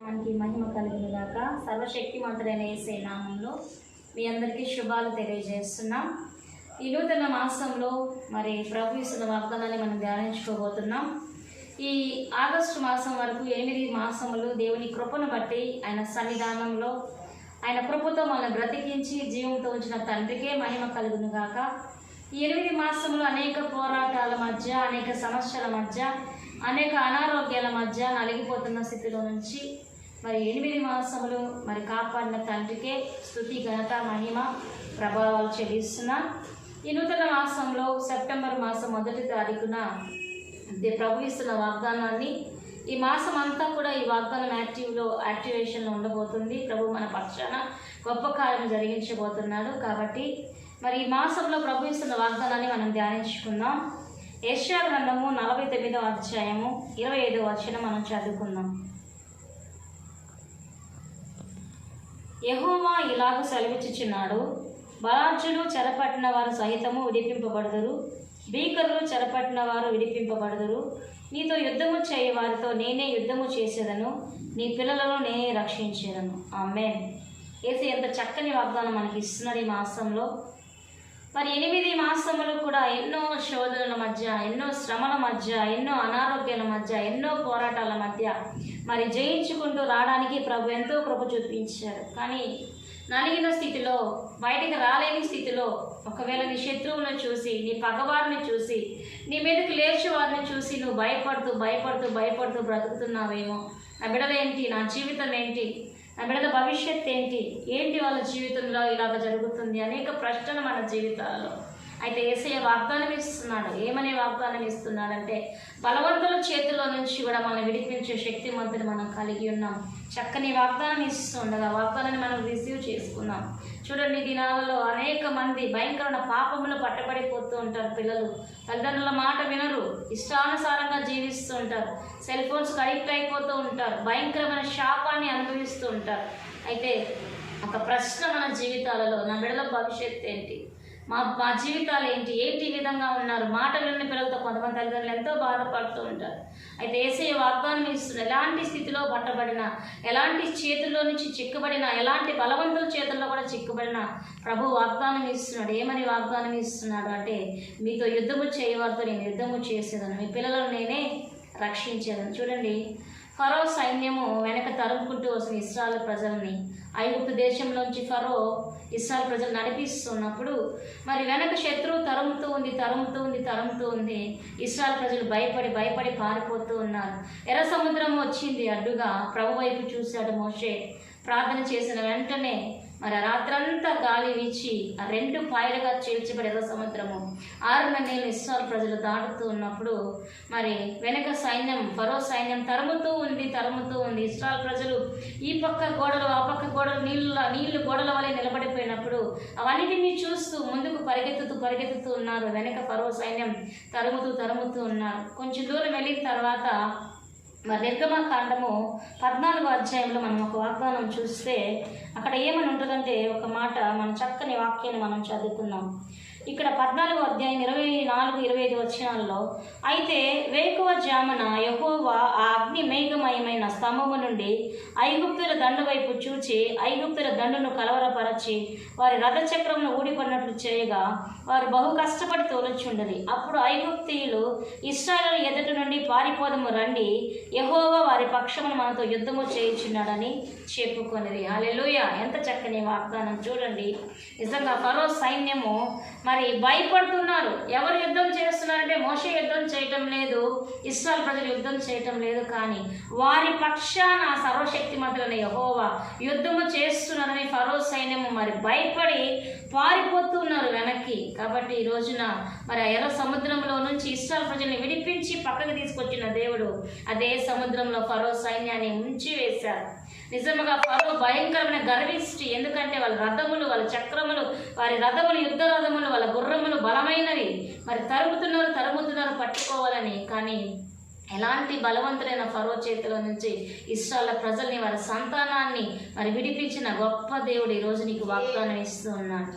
మనకి మహిమ కలిగిన గాక సర్వశక్తిమంతుడైన ఏసే నామంలో మీ అందరికీ శుభాలు తెలియజేస్తున్నాం. ఈ నూతన మాసంలో మరి ప్రభు ఇస్తున్న వాగ్దానాన్ని మనం ధ్యానించుకోబోతున్నాం. ఈ ఆగస్టు మాసం వరకు ఎనిమిది మాసములు దేవుని కృపను బట్టి ఆయన సన్నిధానంలో ఆయన కృపతో మనం బ్రతికించి జీవంతో ఉంచిన తండ్రికే మహిమ కలుగును గాక. ఈ ఎనిమిది మాసములు అనేక పోరాటాల మధ్య అనేక సమస్యల మధ్య అనేక అనారోగ్యాల మధ్య నలిగిపోతున్న స్థితిలో నుంచి మరి ఎనిమిది మాసములు మరి కాపాడిన తండ్రికే స్థుతి ఘనత మహిమ ప్రభావాలు చెల్లిస్తున్నా. ఈ నూతన మాసంలో సెప్టెంబర్ మాసం మొదటి తారీఖున ప్రభు ఇస్తున్న వాగ్దానాన్ని ఈ మాసం అంతా కూడా ఈ వాగ్దానం యాక్టివ్లో యాక్టివేషన్లో ఉండబోతుంది. ప్రభు మన పక్షాన గొప్ప కార్యం జరిగించబోతున్నాడు. కాబట్టి మరి ఈ మాసంలో ప్రభు ఇస్తున్న వాగ్దానాన్ని మనం ధ్యానించుకుందాం. యెషయా గ్రంథము నలభై తొమ్మిదో అధ్యాయము ఇరవై ఐదో వచనం మనం చదువుకుందాం. యహోవా ఇలాగ సెలవిచ్చుచున్నాడు. బలార్జులు చెరపట్టిన వారు సహితము విడిపింపబడదురు. భీకరులు చెరపట్టిన వారు విడిపింపబడదురు. నీతో యుద్ధము చేయ వారితో నేనే యుద్ధము చేసేదను. నీ పిల్లలను నేనే రక్షించేదను. ఆమె ఏసీ ఎంత చక్కని వాగ్దానం మనకి ఇస్తున్నాడు ఈ మాసంలో. మరి ఎనిమిది మాసములు కూడా ఎన్నో శోధనల మధ్య ఎన్నో శ్రమల మధ్య ఎన్నో అనారోగ్యాల మధ్య ఎన్నో పోరాటాల మధ్య మరి జయించుకుంటూ రావడానికి ప్రభు ఎంతో కృప చూపించారు. కానీ నలిగిన స్థితిలో బయటికి రాలేని స్థితిలో ఒకవేళ నీ శత్రువులను చూసి నీ పగవారిని చూసి నీ మీదకి లేచి వారిని చూసి నువ్వు భయపడుతూ భయపడుతూ భయపడుతూ బ్రతుకుతున్నావేమో నా బిడలేంటి నా జీవితం ఏంటి నా బిడ్డల భవిష్యత్ ఏంటి? ఏంటి వాళ్ళ జీవితంలో ఇలాగ జరుగుతుంది? అనేక ప్రశ్నలు మన జీవితాల్లో. అయితే ఏసయ్య వాగ్దానం ఇస్తున్నాడు. ఏమనే వాగ్దానం ఇస్తున్నాడంటే బలవంతుల చేతిలో నుంచి కూడా మనం విడిపించే శక్తి శక్తిమంతుని మనం కలిగి ఉన్నాం. చక్కని వాగ్దానం ఇస్తుండగా వాగ్దానాన్ని మనం రిసీవ్ చేసుకున్నాం. చూడండి దినాలలో అనేక మంది భయంకరమైన పాపములు పట్టబడిపోతూ ఉంటారు పిల్లలు. తల్లిదండ్రుల మాట వినరు. ఇష్టానుసారంగా జీవిస్తూ ఉంటారు. సెల్ ఫోన్స్కి అడిక్ట్ అయిపోతూ ఉంటారు. భయంకరమైన శాపాన్ని అనుభవిస్తూ ఉంటారు. అయితే ఒక ప్రశ్న మన జీవితాలలో నా బిడ్డల భవిష్యత్తు ఏంటి? మా మా జీవితాలు ఏంటి? ఏంటి విధంగా ఉన్నారు? మాటలు పిల్లలతో కొంతమంది తల్లిదండ్రులు ఎంతో బాధపడుతూ ఉంటారు. అయితే ఏసే వాగ్దానం ఇస్తున్న ఎలాంటి స్థితిలో పట్టబడిన ఎలాంటి చేతుల్లో నుంచి చిక్కుబడిన ఎలాంటి బలవంతుల చేతుల్లో కూడా చిక్కుబడిన ప్రభు వాగ్దానం ఇస్తున్నాడు. ఏమని వాగ్దానం ఇస్తున్నాడు అంటే మీతో యుద్ధము చేయవారితో నేను యుద్ధము చేసేదాను. మీ పిల్లలను నేనే రక్షించేదాను. చూడండి ఫరో సైన్యము వెనక తరుముకుంటూ వస్తున్న ఇస్రాయల్ ప్రజల్ని ఐగుప్తు దేశంలోంచి ఫరో ఇస్రాయల్ ప్రజలు నడిపిస్తున్నప్పుడు మరి వెనక శత్రువు తరుముతూ ఉంది తరుముతూ ఉంది తరుముతూ ఉంది. ఇస్రాయల్ ప్రజలు భయపడి భయపడి పారిపోతూ ఉన్నారు. ఎర్ర సముద్రం వచ్చింది అడ్డుగా. ప్రభు వైపు చూశాడు మోషే. ప్రార్థన చేసిన వెంటనే మరి రాత్రంతా గాలి వీచి ఆ రెండు పాయలుగా చీల్చబడి ఎర్ర సముద్రము. ఆరున్న నీళ్ళు ఇస్రాల్ ప్రజలు దాటుతూ ఉన్నప్పుడు మరి వెనక సైన్యం ఫరో సైన్యం తరుముతూ ఉంది తరుముతూ ఉంది. ఇస్రాల్ ప్రజలు ఈ పక్క గోడలు ఆ పక్క గోడలు నీళ్ళ నీళ్ళు గోడల వలె నిలబడిపోయినప్పుడు అవన్నిటినీ చూస్తూ ముందుకు పరిగెత్తుతూ పరిగెత్తుతూ ఉన్నారు. వెనక ఫరో సైన్యం తరుముతూ తరుముతూ ఉన్నారు. కొంచెం దూరం వెళ్ళిన తర్వాత మరి నిర్గమ కాండము పద్నాలుగో అధ్యాయంలో మనం ఒక వాగ్దానం చూస్తే అక్కడ ఏమని ఉంటుందంటే ఒక మాట మన చక్కని వాక్యాన్ని మనం చదువుకున్నాం ఇక్కడ పద్నాలుగు అధ్యాయం ఇరవై నాలుగు ఇరవై ఐదు వచనాల్లో అయితే వేకువ జామున యహోవా ఆ అగ్ని మేఘమయమైన స్తంభము నుండి ఐగుప్తుల దండు వైపు చూచి ఐగుప్తుల దండును కలవరపరచి వారి రథచక్రమును ఊడిపడినట్లు చేయగా వారు బహు కష్టపడి తోలొచ్చుండది అప్పుడు ఐగుప్తీయులు ఇస్రాయలు ఎదుటి నుండి పారిపోదము రండి. యహోవా వారి పక్షమును మనతో యుద్ధము చేయించున్నాడని చెప్పుకొనిది అలెలుయ ఎంత చక్కని వాగ్దానం. చూడండి. నిజంగా ఫరో సైన్యము మరి భయపడుతున్నారు. ఎవరు యుద్ధం చేస్తున్నారంటే మోషే యుద్ధం చేయటం లేదు. ఇస్రాయల్ ప్రజలు యుద్ధం చేయటం లేదు కానీ వారి పక్షాన సర్వశక్తి సర్వశక్తిమంతులైన యహోవా యుద్ధము చేస్తున్నారని ఫరో సైన్యము మరి భయపడి పారిపోతున్నారు వెనక్కి. కాబట్టి ఈ రోజున మరి ఆ ఎర్ర సముద్రంలో నుంచి ఇస్రాయల్ ప్రజల్ని విడిపించి పక్కకు తీసుకొచ్చిన దేవుడు అదే సముద్రంలో ఫరో సైన్యాన్ని ఉంచి వేశారు నిజముగా ఫరో భయంకరమైన గర్విష్టి. ఎందుకంటే వాళ్ళ రథములు వాళ్ళ చక్రములు వారి రథములు యుద్ధ రథములు వాళ్ళ గుర్రములు బలమైనవి. మరి తరుముతున్నారు తరుముతున్నారు పట్టుకోవాలని కానీ ఎలాంటి బలవంతులైన ఫరో చేతిలో నుంచి ఇస్రాల ప్రజల్ని వారి సంతానాన్ని మరి విడిపించిన గొప్ప దేవుడు ఈరోజు నీకు వాగ్దానం ఇస్తూ ఉన్నాడు.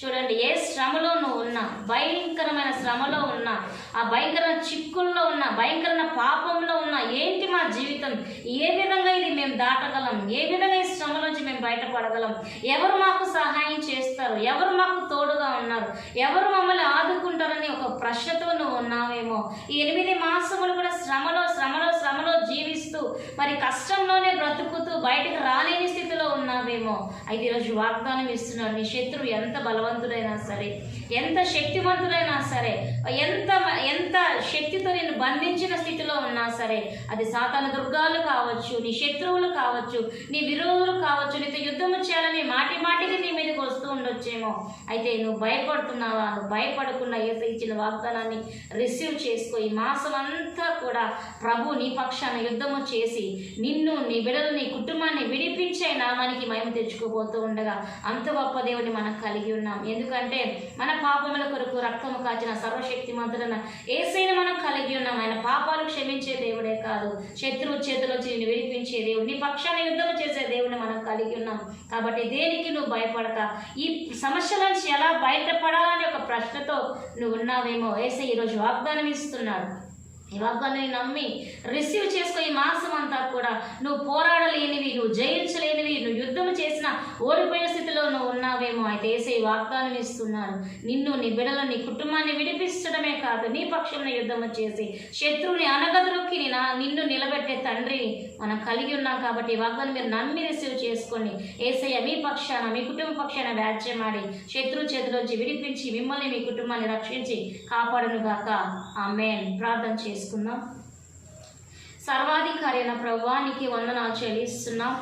చూడండి ఏ శ్రమలో నువ్వు ఉన్నా భయంకరమైన శ్రమలో ఉన్నా ఆ భయంకరమైన చిక్కుల్లో ఉన్నా భయంకరమైన పాపంలో ఉన్నా ఏంటి మా జీవితం? ఏ విధంగా ఇది మేము దాటగలం? ఏ విధంగా ఈ శ్రమ నుంచి మేము బయటపడగలం? ఎవరు మాకు సహాయం చేస్తారు? ఎవరు మాకు తోడుగా ఉన్నారు? ఎవరు మమ్మల్ని ఆదుకుంటారని ఒక ప్రశ్నతో నువ్వు ఉన్నావేమో? ఈ ఎనిమిది మాసములు కూడా శ్రమ శ్రమలో శ్రమలో శ్రమలో జీవిస్తూ మరి కష్టంలోనే బ్రతుకుతూ బయటకు రాలేని స్థితిలో ఉన్నావేమో. అయితే ఈరోజు వాగ్దానం ఇస్తున్నాడు నీ శత్రువు ఎంత బలవంతుడైనా సరే ఎంత శక్తివంతుడైనా సరే ఎంత ఎంత శక్తితో నేను బంధించిన స్థితిలో ఉన్నా సరే అది సాతాన దుర్గాలు కావచ్చు నీ శత్రువులు కావచ్చు నీ విరోధులు కావచ్చు నీతో యుద్ధము చేయాలని మాటి మాటికి నీ మీదకి వస్తూ ఉండొచ్చేమో. అయితే నువ్వు భయపడుతున్నావా? నువ్వు భయపడకుండా ఏసై ఇచ్చిన వాగ్దానాన్ని రిసీవ్ చేసుకో. ఈ మాసం అంతా కూడా ప్రభు నీ పక్షాన యుద్ధము చేసి నిన్ను నీ బిడలు నీ కుటుంబాన్ని విడిపించే నామానికి మేము తెచ్చుకోబోతూ ఉండగా అంత గొప్ప దేవుడిని మనం కలిగి ఉన్నాం. ఎందుకంటే మన పాపముల కొరకు రక్తము కాచిన సర్వశక్తి సర్వశక్తిమంతుడైన ఏసైని మనం కలిగి ఉన్నాం. ఆయన పాపాలు క్షమించే దేవుడే కాదు. శత్రువు చేతిలో నిన్ను విడిపించే దేవుడు నీ పక్షాన యుద్ధం చేసే దేవుడిని మనం కలిగి ఉన్నాం. కాబట్టి దేనికి నువ్వు భయపడక? ఈ సమస్యల నుంచి ఎలా బయటపడాలనే ఒక ప్రశ్నతో నువ్వు ఉన్నావేమో? ఏసై ఈరోజు వాగ్దానం ఇస్తున్నాడు ఈ వాగ్దానాన్ని నమ్మి రిసీవ్ చేసుకో ఈ మాసం అంతా కూడా నువ్వు పోరాడలేనివి నువ్వు జయించలేనివి నువ్వు యుద్ధం చేసిన ఓడిపోయే స్థితిలో నువ్వు ఉన్నావేమో అయితే ఏసై వాగ్దానం ఇస్తున్నారు. నిన్ను నీ బిడలను నీ కుటుంబాన్ని విడిపించడమే కాదు నీ పక్షంలో యుద్ధం చేసి శత్రువుని అనగదొక్కి నా- నిన్ను నిలబెట్టే తండ్రిని మనం కలిగి ఉన్నాం కాబట్టి ఈ వాగ్దానం మీరు నమ్మి రిసీవ్ చేసుకోండి ఏసయ్య మీ పక్షాన మీ కుటుంబ పక్షాన వ్యాజ్యమాడి శత్రు చేతిలోంచి విడిపించి మిమ్మల్ని మీ కుటుంబాన్ని రక్షించి కాపాడును గాక మేన్ ప్రార్థన చేసుకుందాం. సర్వాధికారి అయిన ప్రభువానికి వందనాలు చెల్లిస్తున్నాం.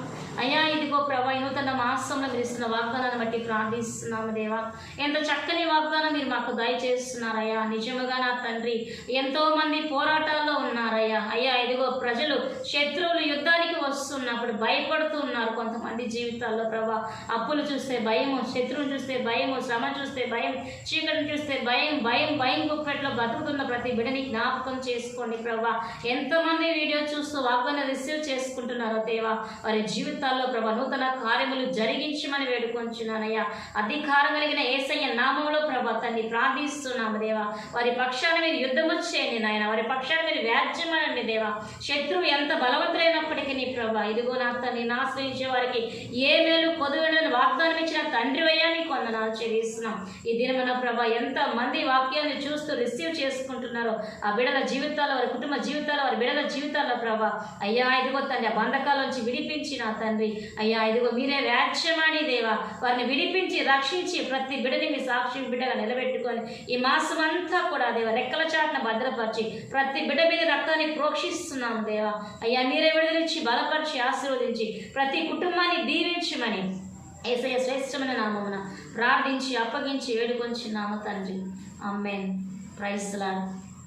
అయ్యా ఇదిగో ప్రభా ఈ నూతన మాసంలో మీరు ఇస్తున్న వాగ్దానాన్ని బట్టి ప్రార్థిస్తున్నాము దేవా. ఎంత చక్కని వాగ్దానం మీరు మాకు దయచేస్తున్నారయ్యా. నిజముగా నా తండ్రి ఎంతో మంది పోరాటాల్లో ఉన్నారయ్యా. అయ్యా ఇదిగో ప్రజలు శత్రువులు యుద్ధానికి వస్తున్నప్పుడు భయపడుతూ ఉన్నారు కొంతమంది జీవితాల్లో ప్రభా. అప్పులు చూస్తే భయము శత్రువుని చూస్తే భయము శ్రమ చూస్తే భయం చీకటిని చూస్తే భయం భయం భయం గుప్పెట్లో బతుకుతున్న ప్రతి బిడని జ్ఞాపకం చేసుకోండి ప్రభా. ఎంతోమంది వీడియో చూస్తూ వాగ్దాన్ని రిసీవ్ చేసుకుంటున్నారో దేవా వారి జీవితాల్లో ప్రభా నూతన కార్యములు జరిగించమని వేడుకొంచున్నానయ్యా. అధికారం కలిగిన ఏసయ్య నామంలో ప్రభా తన్ని ప్రార్థిస్తున్నాము దేవా. వారి పక్షాన మీరు యుద్ధము చేయండి నాయన వారి పక్షాన మీరు వ్యాజ్యమనండి దేవా. శత్రువు ఎంత బలవంతులైనప్పటికీ నీ ప్రభా ఇదిగో నా తన్ని ఆశ్రయించే వారికి ఏ మేలు పొదువులను వాగ్దానం ఇచ్చిన తండ్రి వయ్యా నీ వందనాలు చెల్లిస్తున్నాం. ఈ దినమున ప్రభా ఎంత మంది వాక్యాన్ని చూస్తూ రిసీవ్ చేసుకుంటున్నారో ఆ బిడల జీవితాల్లో వారి కుటుంబ జీవితాలు వారి బిడల జీవితాల్లో ప్రభా. అయ్యా ఇదిగో తండ్రి ఆ బంధకాల నుంచి విడిపించి నా తండ్రి. అయ్యా ఇదిగో మీరే వ్యాజ్యమాని దేవా. వారిని విడిపించి రక్షించి ప్రతి బిడని మీ సాక్షి బిడ్డగా నిలబెట్టుకొని ఈ మాసం అంతా కూడా దేవా రెక్కల చాటున భద్రపరిచి ప్రతి బిడ్డ మీద రక్తాన్ని ప్రోక్షిస్తున్నాం దేవా. అయ్యా మీరే విడుదలిచ్చి బలపరిచి ఆశీర్వదించి ప్రతి కుటుంబాన్ని దీవించమని ఏసయ్య శ్రేష్టమైన నామమున ప్రార్థించి అప్పగించి వేడుకొంచి నామ తండ్రి అమ్మేన్ ప్రైస్లాడ్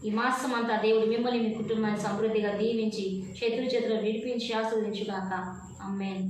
ఈ మాసం అంతా దేవుడు మిమ్మల్ని మీ కుటుంబాన్ని సమృద్ధిగా దీవించి శత్రు చేతులు విడిపించి ఆస్వాదించుగాక అమ్మేన్